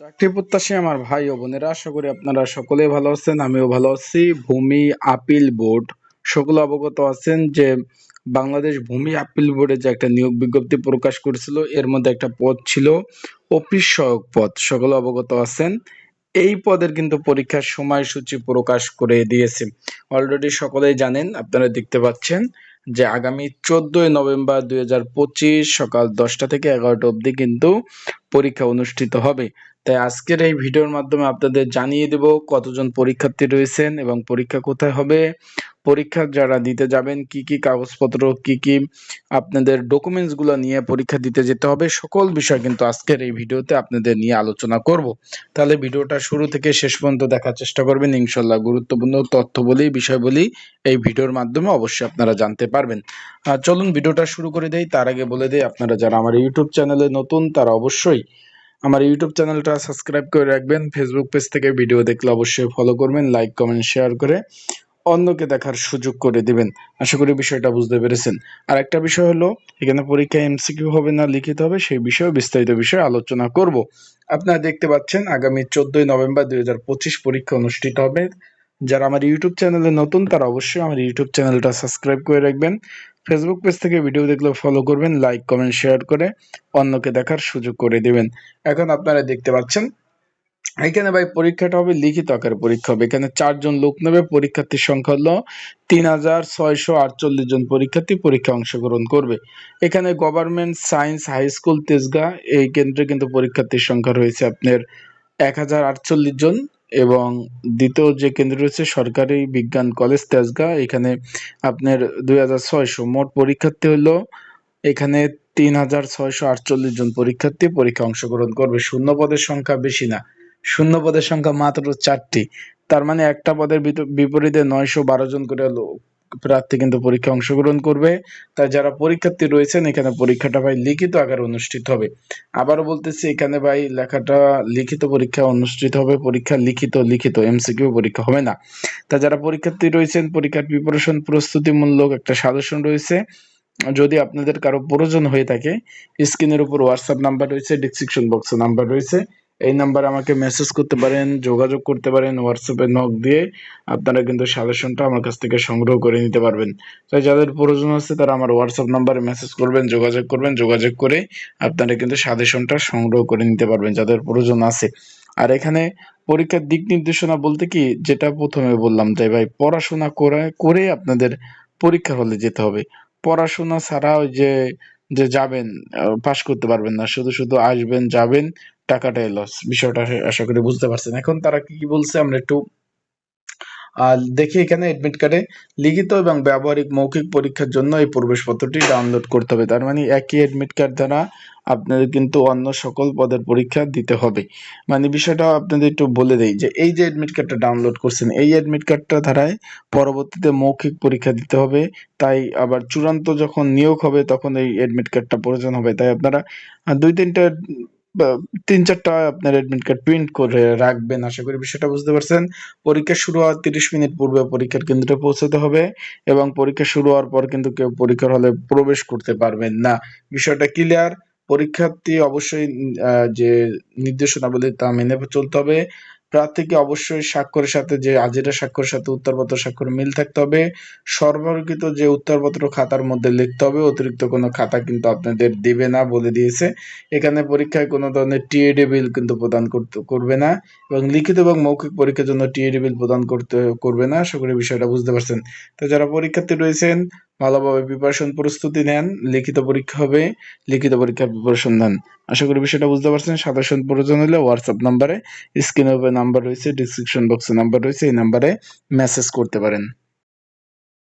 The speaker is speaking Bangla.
চাকরি প্রত্যাশী আমার ভাই ও বোনেরা, আশা করি আপনারা সকলে ভালো আছেন, আমিও ভালো আছি। ভূমি আপিল বোর্ড, সকলে অবগত আছেন যে বাংলাদেশ ভূমি আপিল বোর্ডে যে একটা নিয়োগ বিজ্ঞপ্তি প্রকাশ করেছিল, এর মধ্যে একটা পদ ছিল অফিস সহায়ক পদ, সকলে অবগত আছেন। এই পদের কিন্তু পরীক্ষার সময়সূচি প্রকাশ করে দিয়েছে। অলরেডি সকলেই জানেন, আপনারা দেখতে পাচ্ছেন যে আগামী চোদ্দই নভেম্বর দুই হাজার পঁচিশ সকাল দশটা থেকে এগারোটা অবধি কিন্তু পরীক্ষা অনুষ্ঠিত হবে। তাই আজকের এই ভিডিওর মাধ্যমে আপনাদের জানিয়ে দেব কতজন পরীক্ষার্থী রয়েছেন এবং পরীক্ষা কোথায় হবে। পরীক্ষা যারা দিতে যাবেন, কি কি কাগজপত্র, কি কি আপনাদের ডকুমেন্টসগুলো নিয়ে পরীক্ষা দিতে যেতে হবে, সকল বিষয় কিন্তু আজকের এই ভিডিওতে আপনাদের নিয়ে আলোচনা করব। তাহলে ভিডিওটা শুরু থেকে শেষ পর্যন্ত দেখার চেষ্টা করবেন। ইনশাল্লাহ গুরুত্বপূর্ণ তথ্য বলি বিষয় বলি এই ভিডিওর মাধ্যমে অবশ্যই আপনারা জানতে পারবেন। চলুন ভিডিওটা শুরু করে দেই। তার আগে বলে দেই, আপনারা যারা আমার ইউটিউব চ্যানেলে নতুন, তারা অবশ্যই আমার ইউটিউব চ্যানেলটা সাবস্ক্রাইব করে রাখবেন। ফেসবুক পেজ থেকে ভিডিও দেখলে অবশ্যই ফলো করবেন লাইক কমেন্ট শেয়ার করে অন্যকে দেখার সুযোগ করে দিবেন। আশা করি বিষয়টা বুঝতে পেরেছেন। আর একটা বিষয় হলো, এখানে পরীক্ষা এমসিকিউ হবে না, লিখিত হবে, সেই বিষয়ে বিস্তারিত বিষয়ে আলোচনা করব। আপনারা দেখতে পাচ্ছেন, আগামী চোদ্দই নভেম্বর দুই হাজার পঁচিশ পরীক্ষা অনুষ্ঠিত হবে। যারা আমার ইউটিউব চ্যানেলে নতুন, তারা অবশ্যই আমার ইউটিউব চ্যানেলটা সাবস্ক্রাইব করে রাখবেন। ফেসবুক পেজ থেকে ভিডিও দেখলে ফলো করবেন লাইক কমেন্ট শেয়ার করে অন্যকে দেখার সুযোগ করে দেবেন। এখন আপনারা দেখতে পাচ্ছেন, এখানে ভাই পরীক্ষাটা হবে লিখিত আকারে পরীক্ষা হবে। এখানে চারজন লোক নেবে, পরীক্ষার্থীর সংখ্যা হলো তিন হাজার ছয়শো আটচল্লিশ জন পরীক্ষার্থী পরীক্ষা অংশগ্রহণ করবে। এখানে government science high school Tejgaon, এই কেন্দ্রে কিন্তু পরীক্ষার্থীর সংখ্যা রয়েছে আপনার এক হাজার আটচল্লিশ জন। এবং দ্বিতীয় যে কেন্দ্র রয়েছে, সরকারি বিজ্ঞান কলেজ তেজগা, এখানে আপনার দুই হাজার ছয়শো মোট পরীক্ষার্থী হলো, এখানে তিন হাজার ছয়শো আটচল্লিশ জন পরীক্ষার্থী, পরীক্ষা অংশগ্রহণ করবে। শূন্য পদের সংখ্যা বেশি না। শূন্য পদের সংখ্যা মাত্র চারটি। তার মানে একটা পদের বিপরীতে নয়শো বারো জন করে লো- প্রার্থী কিন্তু পরীক্ষা অংশগ্রহণ করবে। তাই যারা পরীক্ষার্থী রয়েছেন, এখানে পরীক্ষাটা ভাই লিখিত আকারে অনুষ্ঠিত হবে। আবারও বলতেছি, এখানে ভাই লেখাটা লিখিত পরীক্ষা অনুষ্ঠিত হবে। পরীক্ষা লিখিত লিখিত, এমসিকিউ পরীক্ষা হবে না। তা যারা পরীক্ষার্থী রয়েছেন, পরীক্ষার প্রিপারেশন প্রস্তুতিমূলক একটা সাজেশন রয়েছে। যদি আপনাদের কারও প্রয়োজন হয়ে থাকে স্ক্রিনের উপর হোয়াটসঅ্যাপ নাম্বার রয়েছে ডিসক্রিপশন বক্সে নাম্বার রয়েছে। এই নাম্বারে আমাকে মেসেজ করতে পারেন, যোগাযোগ করতে পারেন হোয়াটসঅ্যাপে নক দিয়ে আপনারা কিন্তু সাজেশনটা আমার কাছ থেকে সংগ্রহ করে নিতে পারবেন। তাই যাদের প্রয়োজন আছে তারা আমার হোয়াটসঅ্যাপ নাম্বারে মেসেজ করবেন, যোগাযোগ করবেন, যোগাযোগ করে আপনারা কিন্তু সাজেশনটা সংগ্রহ করে নিতে পারবেন যাদের প্রয়োজন আছে। আর এখানে পরীক্ষার দিক নির্দেশনা বলতে কি, যেটা প্রথমে বললাম যে ভাই, পড়াশোনা করে করে আপনাদের পরীক্ষা হলে যেতে হবে। পড়াশোনা ছাড়া ওই যে যে যাবেন পাশ করতে পারবেন না। শুধু শুধু আসবেন, যাবেন টাকাটাই লস বিষয়টা আশা- করি বুঝতে পারছেন। এখন তারা কি কি বলছে আমরা একটু আর দেখি এখানে অ্যাডমিট কার্ডে লিখিত এবং ব্যবহারিক মৌখিক পরীক্ষার জন্য এই প্রবেশপত্রটি ডাউনলোড করতে হবে। তার মানে একই অ্যাডমিট কার্ড দ্বারা আপনাদের কিন্তু অন্য সকল পদের পরীক্ষা দিতে হবে। মানে বিষয়টা আপনাদের একটু বলে দেই যে এই যে এডমিট কার্ডটা ডাউনলোড করছেন, এই অ্যাডমিট কার্ডটা দ্বারাই পরবর্তীতে মৌখিক পরীক্ষা দিতে হবে। তাই আবার চূড়ান্ত যখন নিয়োগ হবে, তখন এই অ্যাডমিট কার্ডটা প্রয়োজন হবে। তাই আপনারা দুই তিনটা তিন চারটা আপনার এডমিট কার্ড প্রিন্ট করে রাখবেন, আশা করি বিষয়টা বুঝতে পারছেন। পরীক্ষা শুরু হওয়ার তিরিশ মিনিট পূর্বে পরীক্ষার কেন্দ্রে পৌঁছাতে হবে এবং পরীক্ষা শুরু হওয়ার পর কিন্তু কেউ পরীক্ষার হলে প্রবেশ করতে পারবেন না। বিষয়টা ক্লিয়ার পরীক্ষার্থী অবশ্যই যে নির্দেশনাবলী তা মেনে চলতে হবে। প্রার্থীকে অবশ্যই স্বাক্ষরের সাথে যে আজিরা স্বাক্ষরের সাথে উত্তরপত্র স্বাক্ষর মিল থাকতে হবে। সর্বলিখিত যে উত্তরপত্র খাতার মধ্যে লিখতে হবে, অতিরিক্ত কোনো খাতা কিন্তু আপনাদের দিবে না বলে দিয়েছে। এখানে পরীক্ষায় কোনো ধরনের টিএডি বিল কিন্তু প্রদান করতে করবে না এবং লিখিত এবং মৌখিক পরীক্ষার জন্য টিএডি বিল প্রদান করতে করবে না। করি বিষয়টা বুঝতে পারছেন। তো যারা পরীক্ষার্থী রয়েছেন ভালোভাবে প্রিপারেশন প্রস্তুতি নেন, লিখিত পরীক্ষা হবে, লিখিত পরীক্ষার প্রিপারেশন নেন। আশা করি বিষয়টা বুঝতে পারছেন। সাধারণ প্রয়োজন হলে হোয়াটসঅ্যাপ নাম্বারে স্ক্রিনে নাম্বার রয়েছে ডিসক্রিপশন বক্সে নাম্বার রয়েছে, এই নাম্বারে মেসেজ করতে পারেন।